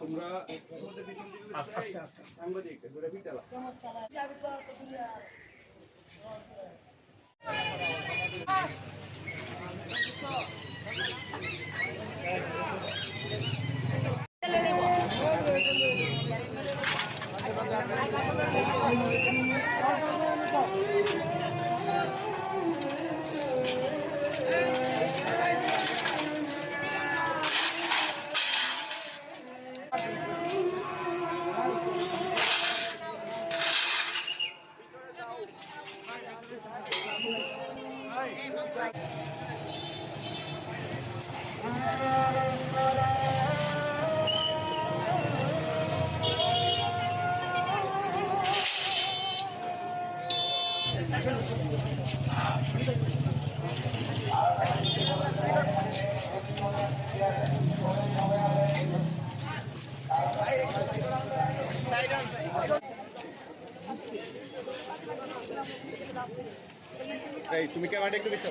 তোমরা এই তুমি ক্যামেরাটা একটু দেখো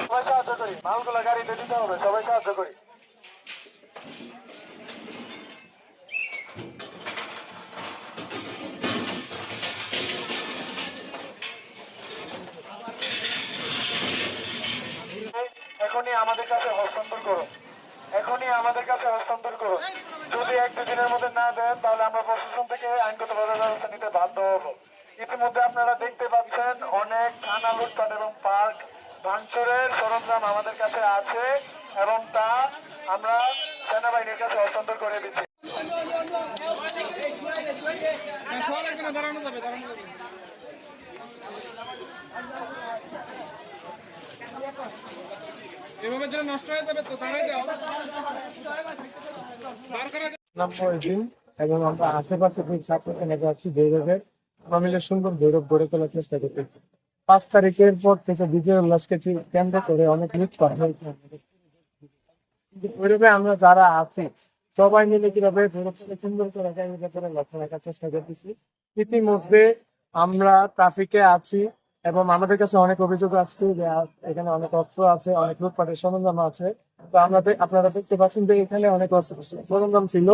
সবাই সাহায্য করি। মালগুলা গাড়িতে দিতে হবে সবাই সাহায্য করি এখনই আমাদের কাছে হস্তান্তর করুন এখনই আমাদের কাছে হস্তান্তর করুন যদি এক দুদিনের মধ্যে না দেন, তাহলে আমরা প্রশাসন থেকে আইনগত ব্যবস্থা নিতে বাধ্য হব। ইতিমধ্যে আপনারা দেখতে পাচ্ছেন, অনেক থানা লুটপাট এবং পার্ক ভাঙচুরের সরঞ্জাম আমাদের কাছে আছে এবং তা আমরা সেনাবাহিনীর কাছে হস্তান্তর করে দিচ্ছি। নাম দিন, এবং আমরা আশেপাশে যে ছাত্রকে নেবে আছি, ভৈরবে আমরা মিলে সুন্দর ভৈরব গড়ে তোলার চেষ্টা করতেছি। পাঁচ তারিখের পর থেকে বিজয় উল্লাসকে কেন্দ্র করে অনেক লুট করা হয়েছে ভৈরবে আমরা যারা আছি, সবাই মিলে কীভাবে ভৈরবকে সুন্দর করে লক্ষ্য রাখার চেষ্টা করতেছি। ইতিমধ্যে আমরা ট্রাফিকে আছি এবং আমাদের কাছে অনেক অভিযোগ আসছে যে এখানে অনেক অস্ত্র আছে, অনেক লুটপাটের সরঞ্জাম আছে। তো আমরা আপনারা দেখতে পাচ্ছেন যে এখানে অনেক অস্ত্র সরঞ্জাম ছিল।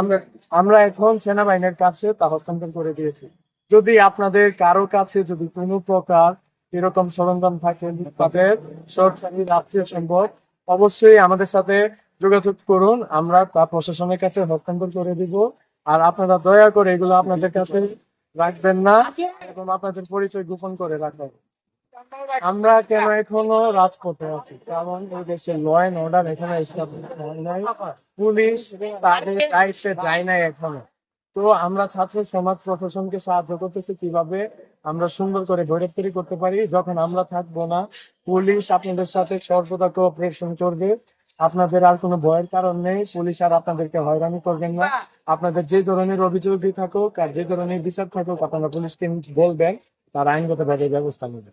আমরা আমরা এখন সেনাবাহিনীর কাছে তা হস্তান্তর করে দিয়েছি। যদি আপনাদের কারও কাছে যদি কোনো প্রকার এরকম সরঞ্জাম থাকে লুটপাটের সরকারি রাষ্ট্রীয় সম্পদ, অবশ্যই আমাদের সাথে যোগাযোগ করুন। আমরা তা প্রশাসনের কাছে হস্তান্তর করে দিব। আর আপনারা দয়া করে এগুলো আপনাদের কাছে রাখবেন না। এবং আপনাদের পরিচয় গোপন করে রাখবেন। আমরা কেন এখনও রাজপথে আছি? কারণ এই দেশে ল অ্যান্ড অর্ডার এখানে পুলিশ তাদের দায়িত্বে যায় নাই এখনও। তো আমরা ছাত্র সমাজ প্রশাসনকে সাহায্য করতেছি কীভাবে আমরা সুন্দর করে ভৈরব তৈরি করতে পারি। যখন আমরা থাকব না, পুলিশ আপনাদের সাথে সর্বদা কোঅপারেশন করবে। আপনাদের আর কোনো ভয়ের কারণ নেই। পুলিশ আর আপনাদেরকে হয়রানি করবেন না। আপনাদের যে ধরনের অভিযোগই থাকুক আর যে ধরনের বিচার থাকুক, আপনারা পুলিশকে বলবেন, তার আইনগতভাবে ব্যবস্থা নেবে।